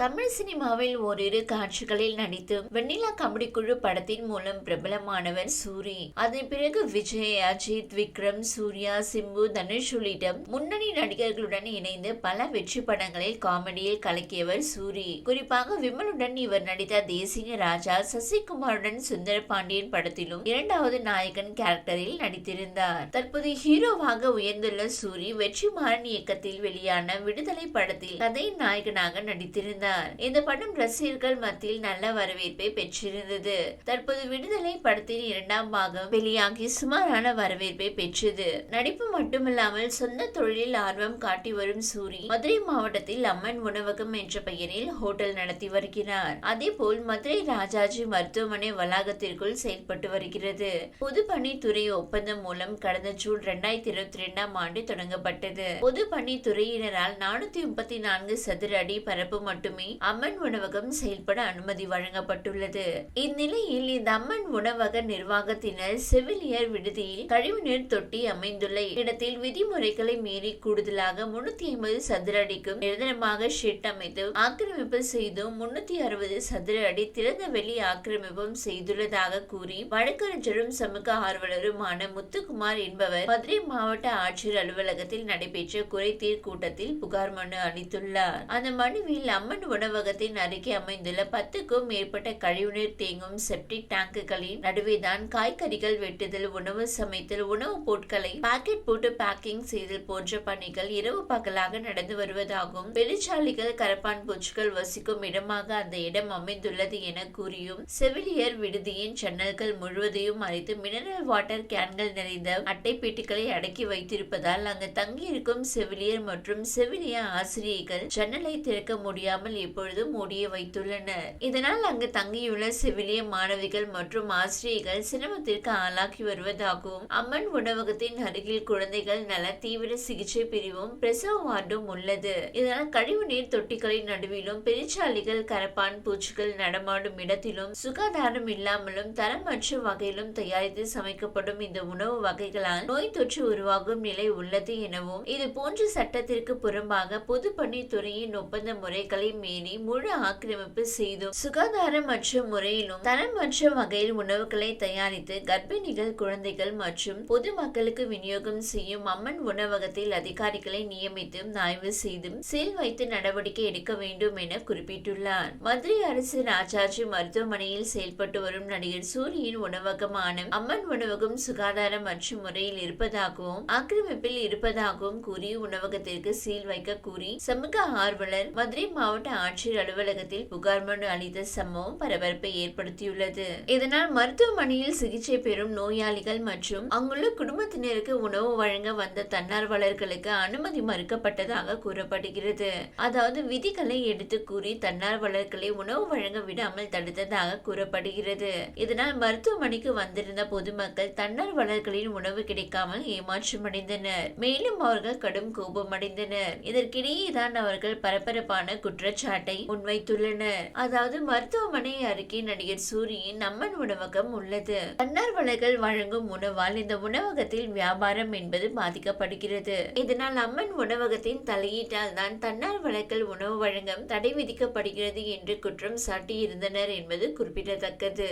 தமிழ் சினிமாவில் ஓரிரு காட்சிகளில் நடித்து வெண்ணிலா கபடி குழு படத்தின் மூலம் பிரபலமானவர் சூரி. அதன் பிறகு விஜய் அஜித் விக்ரம் சூர்யா சிம்பு தனுஷ் உள்ளிட்ட முன்னணி நடிகர்களுடன் இணைந்து பல வெற்றி படங்களில் காமெடியில் கலக்கியவர் சூரி. குறிப்பாக விமலுடன் இவர் நடித்த தேசிய ராஜா சசிகுமாருடன் சுந்தர பாண்டியன் படத்திலும் இரண்டாவது நாயகன் கேரக்டரில் நடித்திருந்தார். தற்போது ஹீரோவாக உயர்ந்துள்ள சூரி வெற்றிமாறன் இயக்கத்தில் வெளியான விடுதலை படத்தில் கதை நாயகனாக நடித்திருந்தார். இந்த படம் ரசிகர்கள் மத்தியில் நல்ல வரவேற்பை பெற்றிருந்தது. தற்போது விடுதலை படத்தின் இரண்டாம் பாகம் வெளியாகி சுமாரான வரவேற்பை பெற்றது. நடிப்பு மட்டுமில்லாமல் சொந்த தொழிலில் ஆர்வம் காட்டி வரும் சூரி மதுரை மாவட்டத்தில் அம்மன் உணவகம் என்ற பெயரில் ஹோட்டல் நடத்தி வருகிறார். அதேபோல் மதுரை ராஜாஜி மருத்துவமனை வளாகத்திற்குள் செயல்பட்டு வருகிறது. பொதுப்பணித்துறை ஒப்பந்தம் மூலம் கடந்த ஜூன் இரண்டாயிரத்தி இருபத்தி இரண்டாம் ஆண்டு தொடங்கப்பட்டது. பொதுப்பணித்துறையினரால் நானூத்தி முப்பத்தி நான்கு சதுர அடி பரப்பு மட்டுமே மட்டுமே அம்மன் உணவகம் செயல்பட அனுமதி வழங்கப்பட்டுள்ளது. இந்நிலையில் இந்த அம்மன் உணவக நிர்வாகத்தினர் செவிலியர் விடுதியில் கழிவுநீர் தொட்டி அமைந்துள்ள இடத்தில் விதிமுறைகளை மீறி கூடுதலாக முன்னூத்தி ஐம்பது சதுர அடிக்கும் நிரந்தரமாக ஷெட் அமைத்து ஆக்கிரமிப்பு செய்தும் முன்னூத்தி அறுபது சதுர அடி திறந்த வெளி ஆக்கிரமிப்பும் செய்துள்ளதாக கூறி வழக்கறிஞரும் சமூக ஆர்வலருமான முத்துக்குமார் என்பவர் மதுரை மாவட்ட ஆட்சியர் அலுவலகத்தில் நடைபெற்ற குறைதீர் கூட்டத்தில் புகார் மனு அளித்துள்ளார். அந்த மனுவில் அம்மன் உணவகத்தின் அருகே அமைந்துள்ள பத்துக்கும் மேற்பட்ட கழிவுநீர் தேங்கும் செப்டிக் டேங்குகளின் நடுவேதான் காய்கறிகள் வெட்டுதல் உணவு சமைத்தல் உணவுப் பொருட்களை பாக்கெட் போட்டு பேக்கிங் செய்தல் போன்ற பணிகள் இரவு பகலாக நடந்து வருவதாகவும் பெருச்சாளிகள் கரப்பான் பூச்சிகள் வசிக்கும் இடமாக அந்த இடம் அமைந்துள்ளது என கூறியும் செவிலியர் விடுதியின் ஜன்னல்கள் முழுவதையும் அரைத்து மினரல் வாட்டர் கேன்கள் நிறைந்த அட்டை பெட்டிகளை அடக்கி வைத்திருப்பதால் அங்கு தங்கியிருக்கும் செவிலியர் மற்றும் செவிலிய ஆசிரியர்கள் ஜன்னலை திறக்க முடியாமல் எப்பொழுதும் மூடிய வைத்துள்ளனர். இதனால் அங்கு தங்கியுள்ள செவிலிய மாணவிகள் மற்றும் ஆசிரியர்கள் சிரமத்திற்கு ஆளாகி வருவதாகவும் அம்மன் உணவகத்தின் அருகில் குழந்தைகள் நல தீவிர சிகிச்சை பிரிவும் பிரசவ வார்டும் உள்ளது. இதனால் கழிவு நீர் தொட்டிகளின் நடுவிலும் பெருச்சாலிகள் கரப்பான் பூச்சிகள் நடமாடும் இடத்திலும் சுகாதாரம் இல்லாமலும் தரமற்ற வகையிலும் தயாரித்து சமைக்கப்படும் இந்த உணவு வகைகளால் நோய் தொற்று உருவாகும் நிலை உள்ளது எனவும் இது போன்ற சட்டத்திற்கு புறம்பாக பொதுப்பணித்துறையின் ஒப்பந்த முறைகளை மீறி முழு ஆக்கிரமிப்பு செய்தும் சுகாதாரமற்ற முறையிலும் தரமற்ற வகையில் உணவுகளை தயாரித்து கர்ப்பிணிகள் குழந்தைகள் மற்றும் பொதுமக்களுக்கு விநியோகம் செய்யும் அம்மன் உணவகத்தில் அதிகாரிகளை நியமித்தும் ஆய்வு செய்தும் சீல் வைத்து நடவடிக்கை எடுக்க வேண்டும் என குறிப்பிட்டுள்ளார். மதுரை அரசு ராஜாஜி மருத்துவமனையில் செயல்பட்டு வரும் நடிகர் சூரியின் உணவகமான அம்மன் உணவகம் சுகாதாரம் மற்றும் முறையில் இருப்பதாகவும் ஆக்கிரமிப்பில் இருப்பதாகவும் கூறி உணவகத்திற்கு சீல் வைக்க கூறி சமூக ஆர்வலர் மதுரை மாவட்ட ஆட்சியர் அலுவலகத்தில் புகார் மனு அளித்த சம்பவம் பரபரப்பை ஏற்படுத்தியுள்ளது. இதனால் மருத்துவமனையில் சிகிச்சை பெறும் நோயாளிகள் மற்றும் அங்குள்ள குடும்பத்தினருக்கு உணவு வழங்க வந்த தன்னார்வலர்களுக்கு அனுமதி மறுக்கப்பட்டதாக கூறப்படுகிறது. அதாவது விதிகளை எடுத்து கூறி தன்னார்வலர்களை உணவு வழங்க விடாமல் தடுத்ததாக கூறப்படுகிறது. இதனால் மருத்துவமனைக்கு வந்திருந்த பொதுமக்கள் தன்னார்வலர்களின் உணவு கிடைக்காமல் ஏமாற்றமடைந்தனர். மேலும் அவர்கள் கடும் கோபமடைந்தனர். இதற்கிடையே தான் அவர்கள் பரபரப்பான குற்ற குற்றச்சாட்டை முன்வைத்துள்ளனர். அதாவது மருத்துவமனை அருகே நடிகர் சூரியின் அம்மன் உணவகம் உள்ளது. தன்னார்வலர்கள் வழங்கும் உணவால் இந்த உணவகத்தில் வியாபாரம் என்பது பாதிக்கப்படுகிறது. இதனால் அம்மன் உணவகத்தின் தலையீட்டால் தான் தன்னார்வலர்கள் உணவு வழங்கம் தடை விதிக்கப்படுகிறது என்று குற்றம் சாட்டியிருந்தனர் என்பது குறிப்பிடத்தக்கது.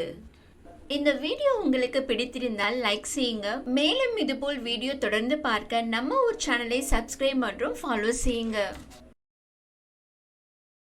இந்த வீடியோ உங்களுக்கு பிடித்திருந்தால் லைக் செய்யுங்க. மேலும் இதுபோல் வீடியோ தொடர்ந்து பார்க்க நம்ம ஒரு சேனலை சப்ஸ்கிரைப் மற்றும் ஃபாலோ செய்யுங்க.